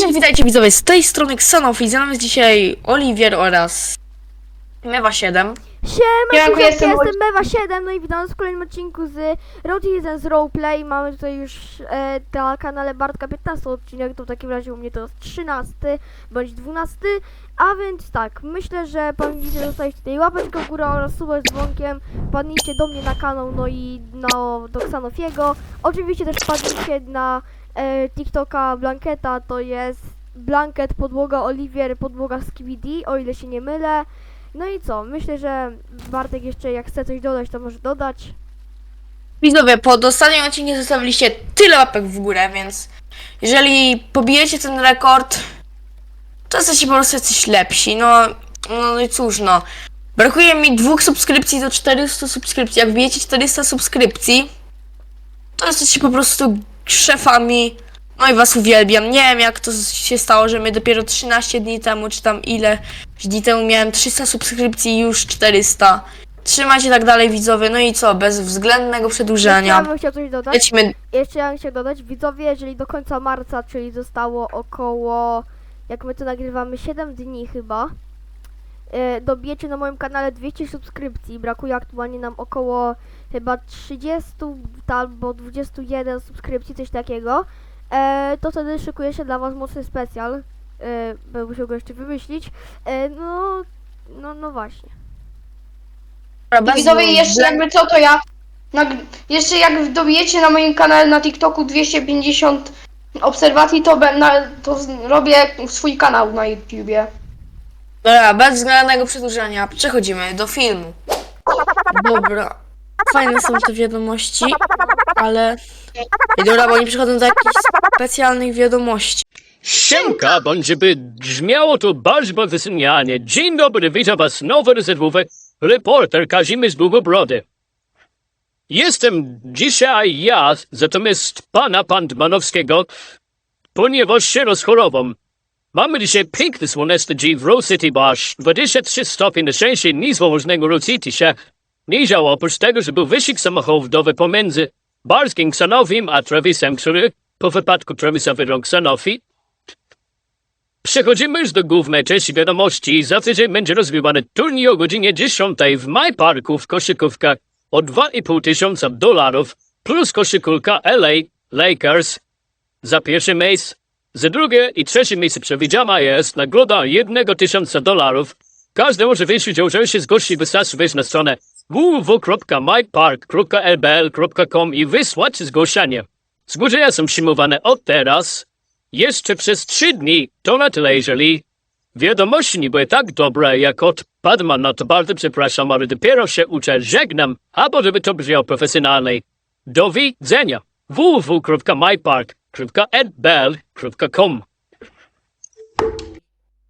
Cześć, witajcie widzowie, z tej strony Xanofi, z nami jest dzisiaj Oliwier oraz Mewa 7. Siema, Ja ja jestem jestem, Mewa 7, no i witam w kolejnym odcinku z Road 1 z Roleplay. Mamy tutaj już e, na kanale Bartka 15 odcinek, to w takim razie u mnie to jest 13 bądź 12. A więc tak, myślę, że powinniście zostawić tutaj łapeczkę w górę oraz suba z dzwonkiem. Padnijcie do mnie na kanał, no i no, do Xanofiego. Oczywiście też padnijcie na e, TikToka Blanketa, to jest Blanket, podłoga Oliwier, podłoga Skibidi, o ile się nie mylę. No i co? Myślę, że Bartek jeszcze jak chce coś dodać, to może dodać. Widzowie, pod ostatnim odcinkiem zostawiliście tyle łapek w górę, więc jeżeli pobijecie ten rekord, to jesteście po prostu jacyś lepsi, no, no i cóż no. Brakuje mi dwóch subskrypcji do 400 subskrypcji, jak bijecie 400 subskrypcji, to jesteście po prostu szefami, no i was uwielbiam. Nie wiem jak to się stało, że my dopiero 13 dni temu, czy tam ile dni temu miałem 300 subskrypcji i już 400. Trzymajcie tak dalej widzowie, no i co, bez względnego Jeszcze przedłużania. ja bym chciał coś dodać. Lecimy. Jeszcze ja bym chciał dodać. Widzowie, jeżeli do końca marca, czyli zostało około, jak my to nagrywamy, 7 dni chyba, dobijecie na moim kanale 200 subskrypcji. Brakuje aktualnie nam około chyba 30 albo 21 subskrypcji, coś takiego. E, to wtedy szykuje się dla was mocny specjal. E, będę musiał go jeszcze wymyślić. E, no, no, no właśnie. Bez Widzowie, jeszcze jakby co, to ja... nag- Jeszcze jak dobijecie na moim kanale na TikToku 250 obserwacji, to, be, na, to robię swój kanał na YouTubie. Dobra, bez względnego przedłużania, przechodzimy do filmu. Dobra. Fajne są te wiadomości, ale... Ej, dobra, bo oni przychodzą do jakichś specjalnych wiadomości. Siemka, bądź żeby brzmiało to bardzo profesjonalnie. Dzień dobry, witam was nowy rezerwowy reporter Kazimierz Długobrody. Jestem dzisiaj ja, zamiast pana Pandmanowskiego, ponieważ się rozchorował. Mamy dzisiaj piękny słoneczny dzień w Rose City Bash. 23 stopnie na szczęście nic poważnego rozsyty się działo, oprócz tego, że był wyścig samochodowy pomiędzy Barskim Ksanowim a Travisem, który po wypadku Travisowi rąk Sanofi Przechodzimy już do głównej części wiadomości. Za tydzień będzie rozgrywany turniej o godzinie 10 w My Parku w koszykówkach o 2,5 tysiąca dolarów plus koszykówka LA Lakers. Za pierwsze miejsce, za drugie i trzecie miejsce przewidziana jest nagroda 1 tysiąca dolarów. Każdy może wziąć udział, się zgłosić, wystarczy wejść na stronę www.mypark.lbl.com i wysłać zgłoszenie. Zgłoszenia są przyjmowane od teraz jeszcze przez trzy dni, to na tyle, jeżeli wiadomości nie były tak dobre jak od Padma, no to bardzo przepraszam, ale dopiero się uczę, żegnam, albo żeby to brzmiało profesjonalnie. Do widzenia. www.mypark.lbl.com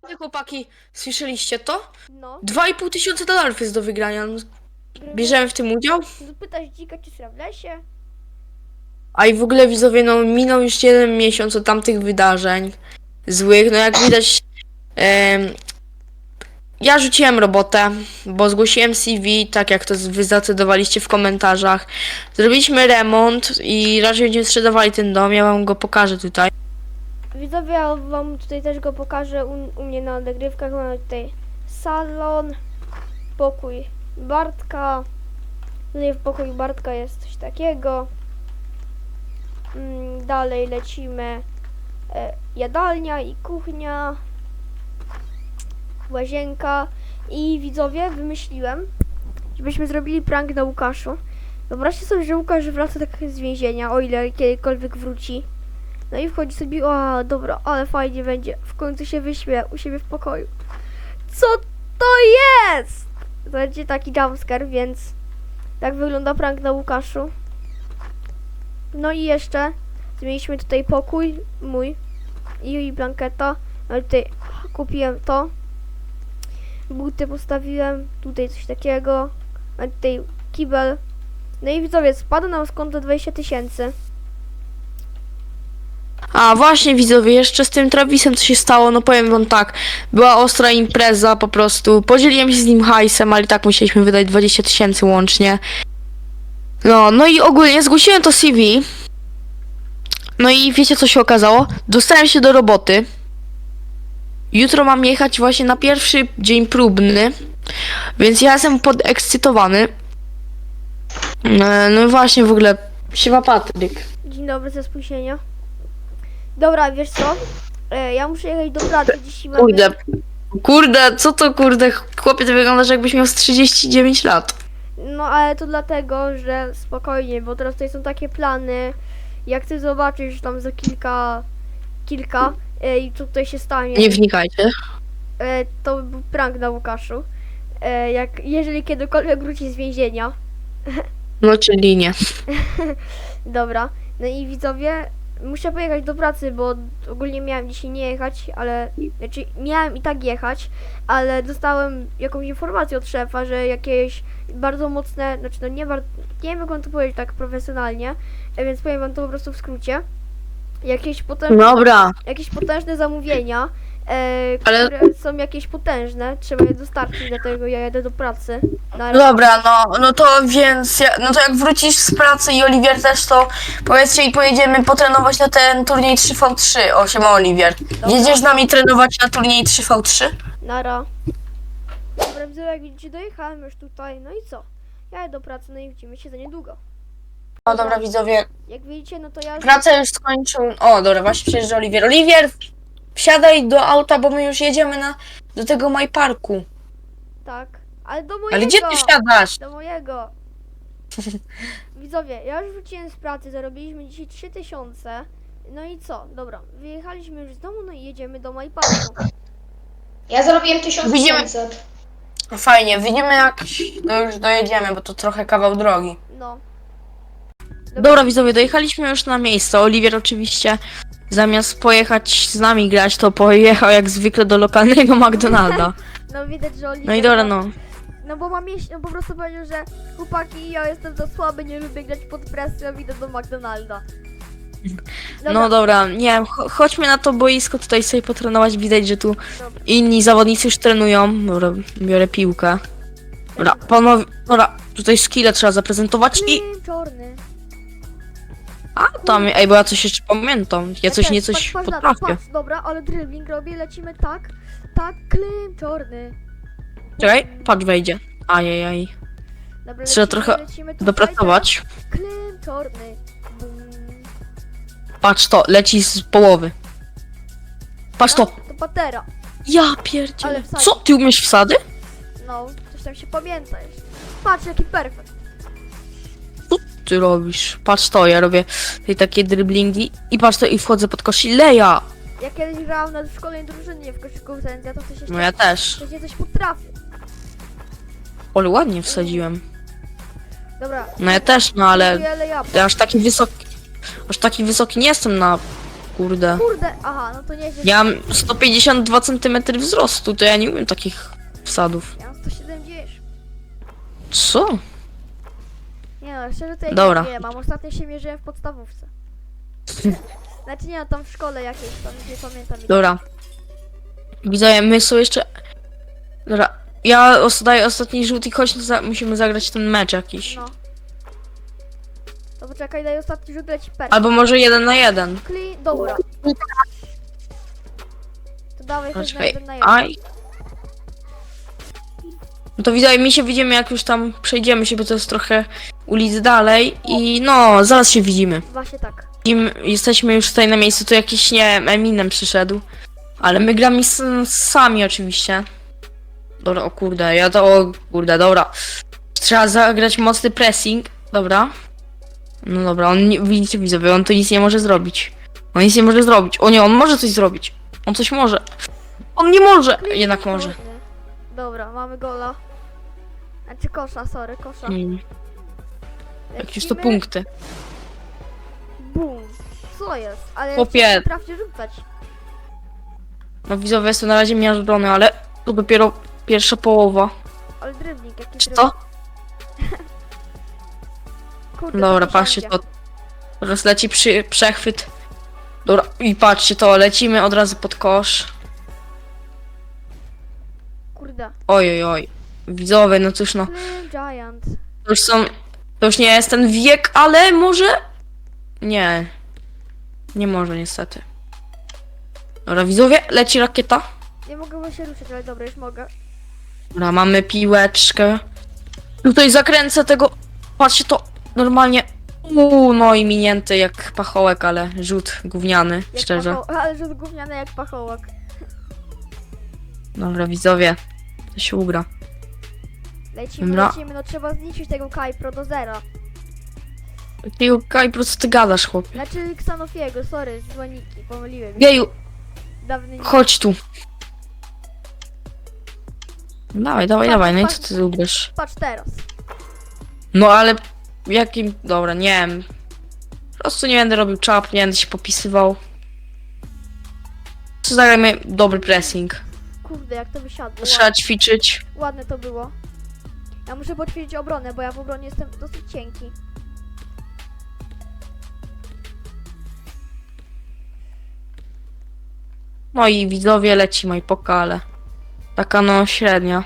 Ej, Chłopaki, słyszeliście to? No, 2,5 tysiąca dolarów jest do wygrania. No, Bierzemy w tym udział? pytasz dzika czy sra w lesie? A i w ogóle widzowie, no minął już jeden miesiąc od tamtych wydarzeń złych. No jak widać, em, ja rzuciłem robotę, bo zgłosiłem CV, tak jak to wy zdecydowaliście w komentarzach. Zrobiliśmy remont i raczej będziemy sprzedawali ten dom, ja wam go pokażę tutaj. Widzowie, ja wam tutaj też go pokażę u, u mnie na nagrywkach. Mamy tutaj salon, pokój Bartka. Tutaj w pokoju Bartka jest coś takiego. Mm, dalej lecimy. E, jadalnia i kuchnia. Łazienka. I widzowie, wymyśliłem, żebyśmy zrobili prank na Łukaszu. Wyobraźcie sobie, że Łukasz wraca tak z więzienia, o ile kiedykolwiek wróci. No i wchodzi sobie, o dobra, ale fajnie będzie. W końcu się wyśmie u siebie w pokoju. Co to jest? To będzie taki jumpscare, więc tak wygląda prank na Łukaszu. No i jeszcze zmieniliśmy tutaj pokój mój i, i blanketa. No i tutaj kupiłem to. Buty postawiłem, tutaj coś takiego. A tutaj kibel. No i widzowie, spada nam z konta 20 tysięcy. A właśnie widzowie, jeszcze z tym Travisem co się stało, no powiem wam tak, była ostra impreza po prostu, podzieliłem się z nim hajsem, ale i tak musieliśmy wydać 20 tysięcy łącznie. No, no i ogólnie zgłosiłem to CV. No i wiecie co się okazało? Dostałem się do roboty. Jutro mam jechać właśnie na pierwszy dzień próbny, więc ja jestem podekscytowany. E, No i właśnie w ogóle, siema Patryk. Dzień dobry ze spóźnienia. Dobra, wiesz co? E, ja muszę jechać do pracy mamy... Kurde, kurde, co to kurde, chłopie, ty wyglądasz jakbyś miał z 39 lat. No ale to dlatego, że spokojnie, bo teraz tutaj są takie plany. Jak ty zobaczysz tam za kilka, kilka e, i co tutaj się stanie, Nie wnikajcie. e, to był prank na Łukaszu. E, jak, jeżeli kiedykolwiek wróci z więzienia. No czyli nie. Dobra, no i widzowie, muszę pojechać do pracy, bo ogólnie miałem dzisiaj nie jechać, ale, znaczy miałem i tak jechać, ale dostałem jakąś informację od szefa, że jakieś bardzo mocne, znaczy no nie bardzo, nie wiem jak to powiedzieć tak profesjonalnie, e, więc powiem wam to po prostu w skrócie. Jakieś potężne, Dobra, jakieś potężne zamówienia, e, Ale- które są jakieś potężne, trzeba je dostarczyć, dlatego ja jadę do pracy. Na dobra, no, no to więc, ja, no to jak wrócisz z pracy i Oliwier też, to powiedzcie i pojedziemy potrenować na ten turniej 3v3. O, siema Oliwier. Jedziesz z nami trenować na turniej 3v3? Nara. Dobra, widzę, jak widzicie, dojechałem już tutaj, no i co? Ja jadę do pracy, no i widzimy się za niedługo. No dobra widzowie, Jak widzicie, no to ja już... pracę już skończył. O, dobra, właśnie przyjeżdża Oliwier. Oliwier, wsiadaj do auta, bo my już jedziemy na, do tego My Parku. Tak, ale do mojego! Ale gdzie ty wsiadasz? Do mojego! Widzowie, ja już wróciłem z pracy, zarobiliśmy dzisiaj 3000. No i co? Dobra, wyjechaliśmy już z domu, no i jedziemy do Majparku. Ja zarobiłem 1500. Widzimy. No Fajnie, widzimy jak no już dojedziemy, bo to trochę kawał drogi. No. Dobra widzowie, dojechaliśmy już na miejsce. Oliwier oczywiście zamiast pojechać z nami grać, to pojechał jak zwykle do lokalnego McDonalda. No widać, że Oliver... No i dobra, no. No bo mam mieć, no po prostu powiedział, że chłopaki, ja jestem za słaby, nie lubię grać pod presją, idę do McDonalda. No dobra, nie cho- chodźmy na to boisko tutaj sobie potrenować. Widać, że tu inni zawodnicy już trenują. Dobra, biorę piłkę. Dobra, panowie, dobra, tutaj skille trzeba zaprezentować i... Klim czarny. A, tam, ej, bo ja coś jeszcze pamiętam. Ja coś też, nie coś patrz, patrz na to, potrafię. Patrz, dobra, ale dribbling robię, lecimy tak, tak, klim czarny. Czekaj, patrz wejdzie. Ajajaj. Dobra, Trzeba trochę lecimy tutaj, Dopracować. tak, Klim. Bum. Patrz to, leci z połowy. Patrz to. To patera. Ja Ale pierdzielę. wsadzi. Co, ty umiesz wsady? No, coś tam się pamięta jeszcze. Patrz, jaki perfekt. Ty robisz? Patrz to, ja robię tutaj takie driblingi i patrz to i wchodzę pod kosz i leja. Ja kiedyś grałam na szkolnej drużynie w koszykówce, więc ja to coś jeszcze... No ja też. Coś, coś potrafię. Ale ładnie wsadziłem. Dobra. No ja też, no ale ja aż taki wysoki, aż taki wysoki nie jestem na, kurde. Kurde, aha, no to nie jest. Ja mam 152 cm wzrostu, to ja nie umiem takich wsadów. Ja mam 170. Co? Nie no, szczerze to ja Dobra. nie mam. Ostatnio się mierzyłem w podstawówce. Znaczy nie no, tam w szkole jakiejś, tam nie pamiętam. ile. Dobra. Widzowie, my są jeszcze... Dobra, ja os- daję ostatni rzut i chodź, za musimy zagrać ten mecz jakiś. No. To poczekaj, daj ostatni rzut, leci perfekt. Albo może jeden na jeden. Kli, dobra. To dawaj, chodź na jeden na jeden. aj. No to widzowie, mi się widzimy jak już tam przejdziemy się, bo to jest trochę ulic dalej i no, zaraz się widzimy. Właśnie tak. Im jesteśmy już tutaj na miejscu, to jakiś, nie wiem, Eminem przyszedł. Ale my gramy s- sami oczywiście. Dobra, o kurde, ja to, o kurde, dobra. Trzeba zagrać mocny pressing, dobra. No dobra, on nie, widzicie widzowie, on to nic nie może zrobić. On nic nie może zrobić. O nie, on może coś zrobić. On coś może. On nie może, jednak może. Dobra, mamy gola. Znaczy kosza, sorry, kosza. Mm, jakieś to Lecimy. punkty. Bum. Co jest? Ale Chłopie. ja potrafię rzucać. No widzowie, jestem na razie miażdżony, ale to dopiero pierwsza połowa. Ale drybnik, jaki Czy to? Kurde, Dobra, to patrzcie to. Teraz leci przy, przechwyt. Dobra, i patrzcie to, lecimy od razu pod kosz. Kurde. Oj, oj, oj. Widzowie, no cóż no, Giant. to już są, to już nie jest ten wiek, ale może? Nie. Nie może niestety. Dobra, widzowie, leci rakieta. Nie mogę się ruszyć, ale dobra, już mogę. Dobra, mamy piłeczkę. Tutaj zakręcę tego. Patrzcie, to normalnie. Uuu, no i minięty jak pachołek, ale rzut gówniany, Jak szczerze. ale rzut gówniany jak pachołek. Dobra, widzowie. To się ugra. Lecimy, Dobra. lecimy, no trzeba zniszczyć tego Kajpro do zera. I po prostu ty gadasz, chłopie. Znaczy Xanofiego, sorry, z Łoniki, pomyliłem. się. Geju, Dawny nie. chodź tu. Dawaj, dawaj, dawaj, no i co ty ugrasz? Patrz teraz. No ale jakim. Dobra, nie wiem. Po prostu nie będę robił czap, nie będę się popisywał. Co zagrajmy dobry pressing. Kurde, jak to wysiadło. Trzeba ćwiczyć. Ładne to było. Ja muszę poćwiczyć obronę, bo ja w obronie jestem dosyć cienki. No i widzowie leci moj pokale. Taka no średnia.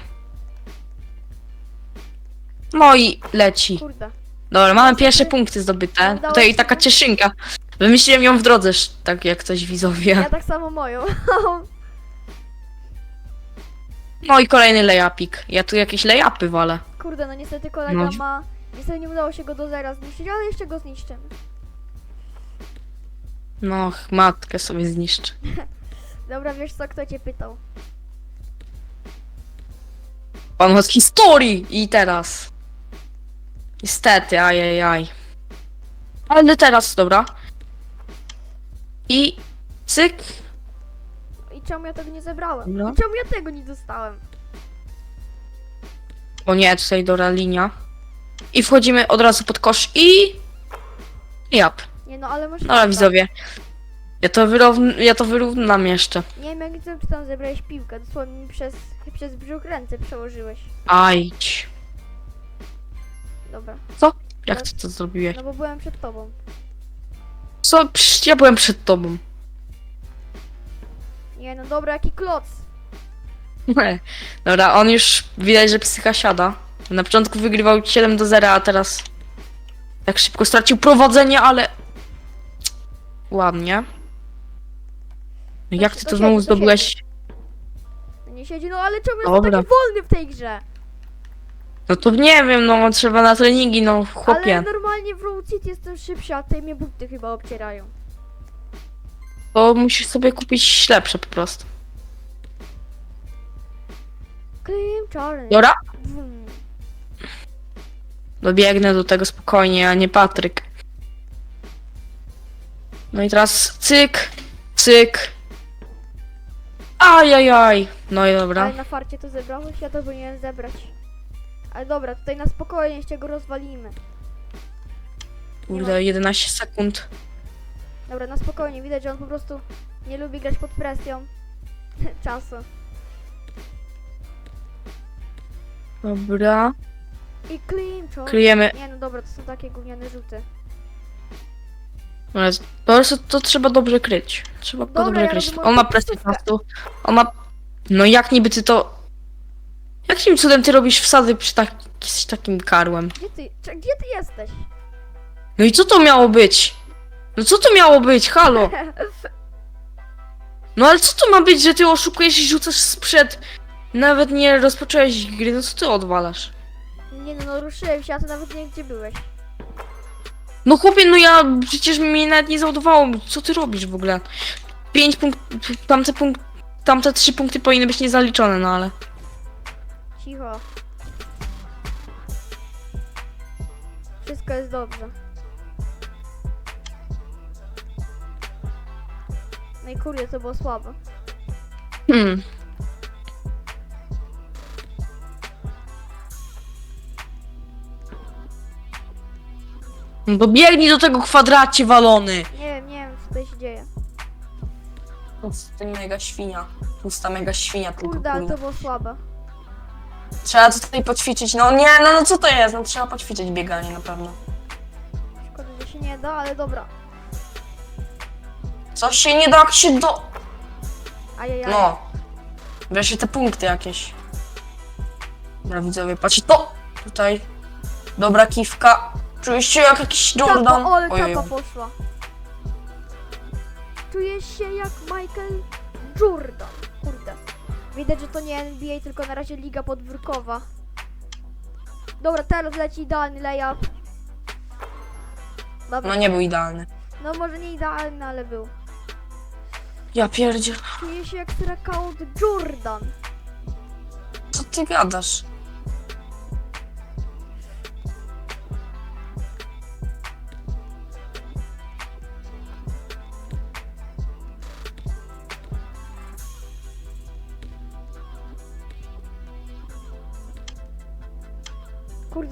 No i leci. Kurde. Dobra, mamy pierwsze punkty zdobyte. Udało Tutaj się. taka cieszynka. Wymyśliłem ją w drodze, sz- tak jak coś widzowie. Ja tak samo moją. No i kolejny layupik. Ja tu jakieś layupy walę. Kurde, no niestety kolega No. ma... Niestety nie udało się go do zera zniszczyć, ale jeszcze go zniszczymy. No, ch- matkę sobie zniszczę. Dobra, wiesz co, kto cię pytał? Pan od historii! I teraz. Niestety, ajajaj. Ale teraz, dobra. I cyk. I czemu ja tego nie zebrałem? No. I czemu ja tego nie dostałem? O nie, tutaj dobra linia. I wchodzimy od razu pod kosz i... Jap. Nie no, ale może... Dobra, widzowie. Ja to, wyrówn- ja to wyrównam jeszcze. Nie wiem jak ty tam zebrałeś piłkę, dosłownie mi przez, przez brzuch ręce przełożyłeś. Ajdź. Dobra, Jak ty to zrobiłeś? no bo byłem przed tobą. Co? Przecież ja byłem przed tobą. Nie no, dobra, jaki kloc. Dobra, on już widać, że psycha siada. Na początku wygrywał 7 do 0, a teraz tak szybko stracił prowadzenie, ale ładnie. Jak ty to znowu zdobyłeś? Nie siedzi, no ale czemu jestem Dobra. taki wolny w tej grze? No to nie wiem, no trzeba na treningi, no Ale chłopie. normalnie w Road City jestem szybszy, a tutaj mnie buty chyba obcierają. To musisz sobie kupić lepsze po prostu. Klim czarny. Dobra? Wum. Dobiegnę do tego spokojnie, a nie Patryk. No i teraz cyk, cyk. Ajajaj. No i dobra. Ale na farcie to zebrałeś? Ja to powinienem zebrać. Ale dobra, tutaj na spokojnie jeszcze go rozwalimy. Kurde, 11 sekund. Dobra, na spokojnie, widać, że on po prostu nie lubi grać pod presją czasu. Dobra. I. Kryjemy. Nie no dobra, to są takie gówniane rzuty. Ale Po prostu to trzeba dobrze kryć. Trzeba go Dobra, dobrze ja kryć. On ma presję czasu. On ma... No jak niby ty to... Jakim cudem ty robisz wsady przy tak... z takim karłem? Gdzie ty, gdzie ty jesteś? No i co to miało być? No co to miało być? Halo? No ale co to ma być, że ty oszukujesz i rzucasz sprzed... Nawet nie rozpocząłeś gry, no co ty odwalasz? Nie no, no ruszyłem się, a ty nawet nie wiem gdzie byłeś. No chłopie, no ja przecież mnie nawet nie załadowało. Co ty robisz w ogóle? Pięć punktów, tamte punkt, tamte trzy punkty powinny być niezaliczone, no ale... Cicho. Wszystko jest dobrze. No i kurde, to było słabe. Hmm. No to biegnij do tego kwadracie walony! Nie wiem, nie wiem co tutaj się dzieje. Ty mega świnia. Pusta mega świnia tylko Kurde, ale to było słabe. Trzeba tutaj poćwiczyć. No nie, no, no co to jest? No trzeba poćwiczyć bieganie na pewno. Szkoda, że się nie da, ale dobra. Coś się nie da, jak się do... Ajajaj. No. Wreszcie te punkty jakieś. Dobra widzowie, patrzcie to! Tutaj. Dobra kiwka. Czuję się jak jakiś Jordan. Czapa, ale Ojej. czapa poszła. Czuję się jak Michael Jordan. Kurde. Widać, że to nie NBA, tylko na razie liga podwórkowa. Dobra, teraz leci idealny layup. Dobra, No nie był idealny. no może nie idealny, ale był. Ja pierdziel. Czuję się jak strakaut Jordan. Co ty gadasz?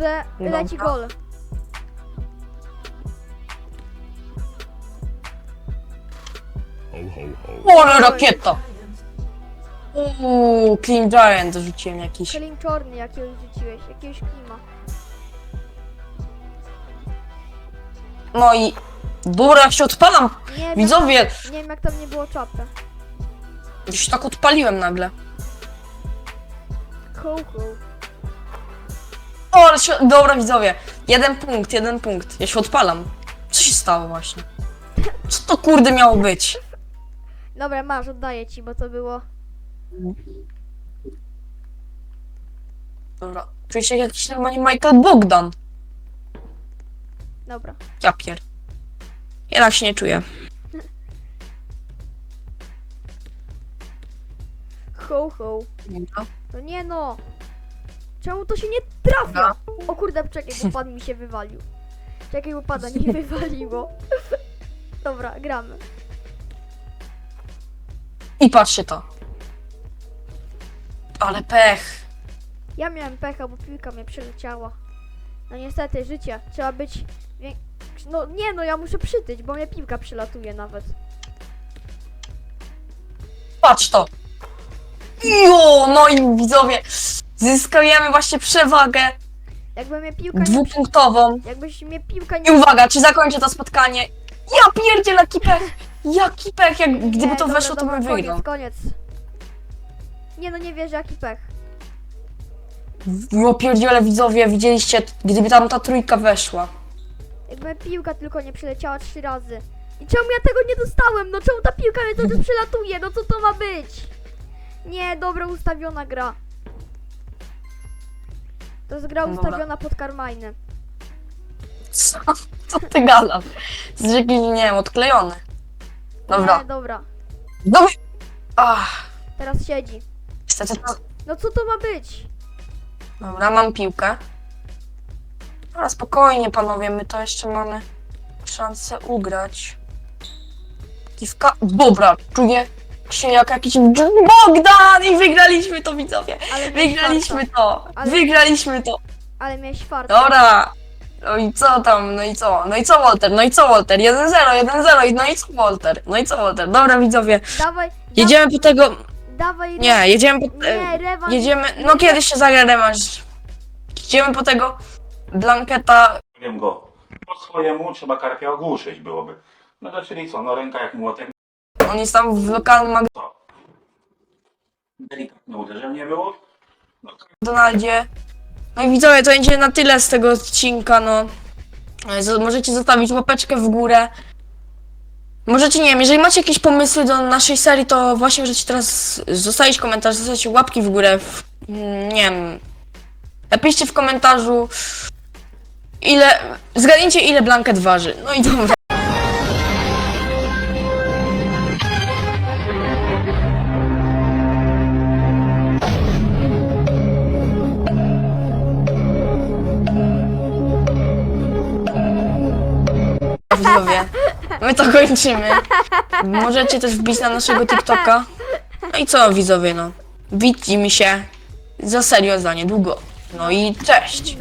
Kurde, Dobra. leci gol. O, rakieta! Uuu, Clean Giant rzuciłem jakiś. Klim czarny jakiegoś rzuciłeś, jakiegoś klima. No i... Dobra, jak się odpalam! Nie wiem, Widzowie! Jak, nie wiem jak tam nie było czapy. Już się tak odpaliłem nagle. Ho, ho. O, ale się... Dobra, widzowie. Jeden punkt, jeden punkt. Ja się odpalam. Co się stało właśnie? Co to kurde miało być? Dobra, masz, oddaję ci, bo to było... Dobra. Czuję się jak jakiś normalnie Michael Bogdan. Dobra. Ja pier... Jednak się nie czuję. Ho, ho. Dobra. No nie no! Czemu to się nie trafia? O kurde, czekaj, bo pan mi się wywalił. Czekaj, bo pada mi wywaliło. Dobra, gramy. I patrzcie to. Ale pech. Ja miałem pecha, bo piłka mnie przeleciała. No niestety, życie. Trzeba być... wię- No nie no, ja muszę przytyć, bo mnie piłka przylatuje nawet. Patrz to. Jo, no i widzowie. Zyskujemy właśnie przewagę Jakby mnie piłka nie... Przy... dwupunktową. Jakbyś mnie piłka I nie... uwaga, czy zakończę to spotkanie? Ja pierdzielę, jaki pech! Jaki pech, jak gdyby Nie, to dobra, weszło, to dobra, bym wygrał. Koniec, koniec. Nie no, nie wierzę, jaki pech. Jo pierdziele, widzowie, widzieliście, gdyby tam ta trójka weszła. Jakby piłka tylko nie przeleciała trzy razy. I czemu ja tego nie dostałem? No czemu ta piłka mnie cały czas przelatuje? No co to ma być? Nie, dobra, ustawiona gra. To jest gra No dobra. ustawiona pod Carmine. Co, co ty gadasz? Jest jakiś, nie wiem, odklejony. Dobra, Nie, dobra. dobra. Ach, Teraz siedzi. niestety to... No co to ma być? Dobra, mam piłkę. Ale spokojnie, panowie, my to jeszcze mamy szansę ugrać. Kiwka, dobra, czuję jak jakiś Bogdan i wygraliśmy to, widzowie. Ale Wygraliśmy farta. to, Ale- wygraliśmy to. Ale miałeś farta. Dobra. No i co tam, no i co? No i co Walter, no i co Walter? 1-0, 1-0 i no i co Walter? No i co Walter? Dobra widzowie, Dawaj, jedziemy po tego... da, dawaj. Nie, jedziemy po... Nie, rewanż. Jedziemy, no kiedyś się zagra rewanż. Jedziemy po tego Blanketa. Wiem go. Po swojemu trzeba karpia ogłuszyć byłoby. No to czyli co, no ręka jak młotek, On jest tam w lokalnym to delikatne uderzenie było. No, McDonaldzie. No i widzowie, to będzie na tyle z tego odcinka, no. Z- Możecie zostawić łapeczkę w górę. Możecie, nie wiem, jeżeli macie jakieś pomysły do naszej serii, to właśnie możecie teraz zostawić komentarz, zostawić łapki w górę. W, mm, nie wiem. Napiszcie w komentarzu, ile. Zgadnijcie, ile blanket waży. No i dobra. Widzowie. My to kończymy. Możecie też wbić na naszego TikToka. No i co widzowie, no. Widzimy się za serio za niedługo. No i cześć.